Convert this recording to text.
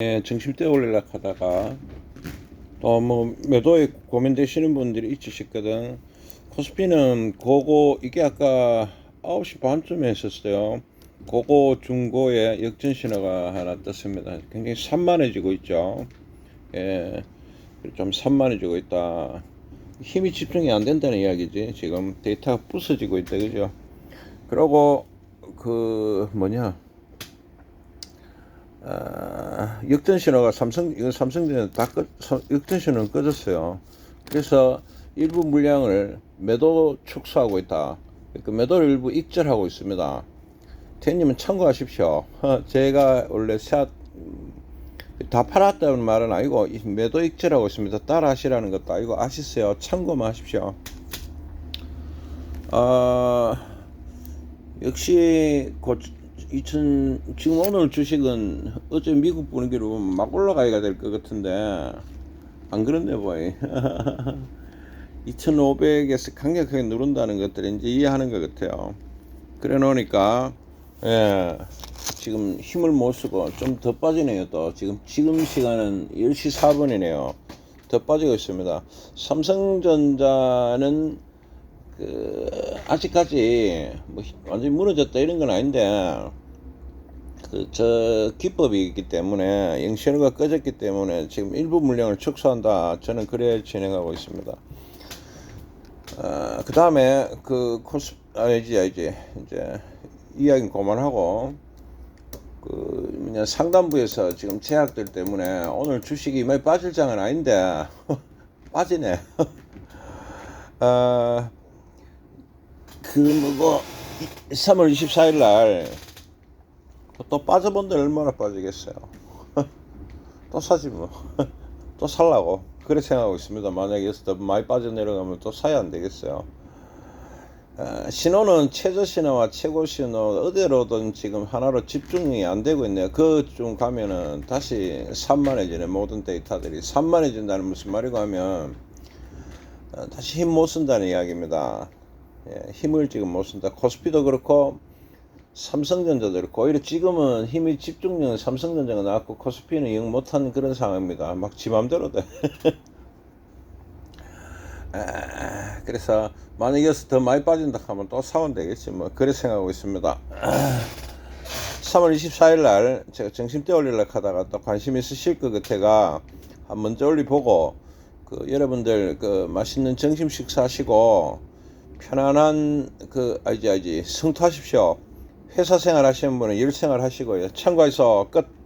예, 정심대 올리려 하다가 또 뭐 매도에 고민되시는 분들이 있으시거든. 코스피는 고고 이게 아까 9시 반쯤에 했었어요. 고고 중고에 역전 신호가 하나 떴습니다. 굉장히 산만해지고 있죠. 예, 좀 산만해지고 있다. 힘이 집중이 안 된다는 이야기지. 지금 데이터가 부서지고 있다, 그죠? 그러고 그 뭐냐? 아, 역전 신호가 삼성 이거 삼성전자 다 꺼, 서- 역전 신호는 꺼졌어요. 그래서 일부 물량을 매도 축소하고 있다. 그 매도를 일부 익절하고 있습니다. 태님은 참고하십시오. 어, 제가 원래 샷, 음, 다 팔았다는 말은 아니고 이 매도 익절하고 있습니다. 따라 하시라는 것도 아니고 아시세요. 참고만 하십시오. 아, 역시 곧 2000, 지금 오늘 주식은 어제 미국 분위기로 막 올라가야 될 것 같은데 안 그렇네 보이. 2500에서 강력하게 누른다는 것들을 이제 이해하는 것 같아요. 그래 놓으니까 예 지금 힘을 못 쓰고 좀 더 빠지네요 또. 지금 지금 시간은 10시 4분이네요. 더 빠지고 있습니다. 삼성전자는 그 아직까지 뭐 완전히 무너졌다 이런 건 아닌데 그 저 기법이 있기 때문에 영신호가 꺼졌기 때문에 지금 일부 물량을 축소한다 저는 그래 진행하고 있습니다. 어, 그 다음에 그 코스 아니지 아니지 이제 이야기는 그만하고 그 뭐냐 상단부에서 지금 제약들 때문에 오늘 주식이 많이 빠질 장은 아닌데 빠지네. 아, 그 뭐고 3월 24일 날 또 빠져본데 얼마나 빠지겠어요. 또 사지 뭐. 또 살라고. 그래 생각하고 있습니다. 만약에 여기서 더 많이 빠져내려가면 또 사야 안 되겠어요. 아, 신호는 최저 신호와 최고 신호 어디로든 지금 하나로 집중이 안 되고 있네요. 그좀 가면은 다시 산만해지네 모든 데이터들이 산만해진다는 무슨 말이고 하면 어, 다시 힘 못 쓴다는 이야기입니다. 예, 힘을 지금 못 쓴다. 코스피도 그렇고 삼성전자도 그렇고 오히려 지금은 힘이 집중력은 삼성전자가 나왔고 코스피는 영 못한 그런 상황입니다. 막 지 맘대로 돼. 아, 그래서 만약에 여기서 더 많이 빠진다 하면 또 사면 되겠지 뭐 그래 생각하고 있습니다. 3월 24일 날 제가 정심대 올리려고 하다가 또 관심 있으실 것 같아가 한 먼저 올리 보고 그 여러분들 그 맛있는 점심 식사하시고 편안한 그 아이지 아이지 성투하십시오. 회사 생활 하시는 분은 일 생활 하시고요. 참고해서 끝.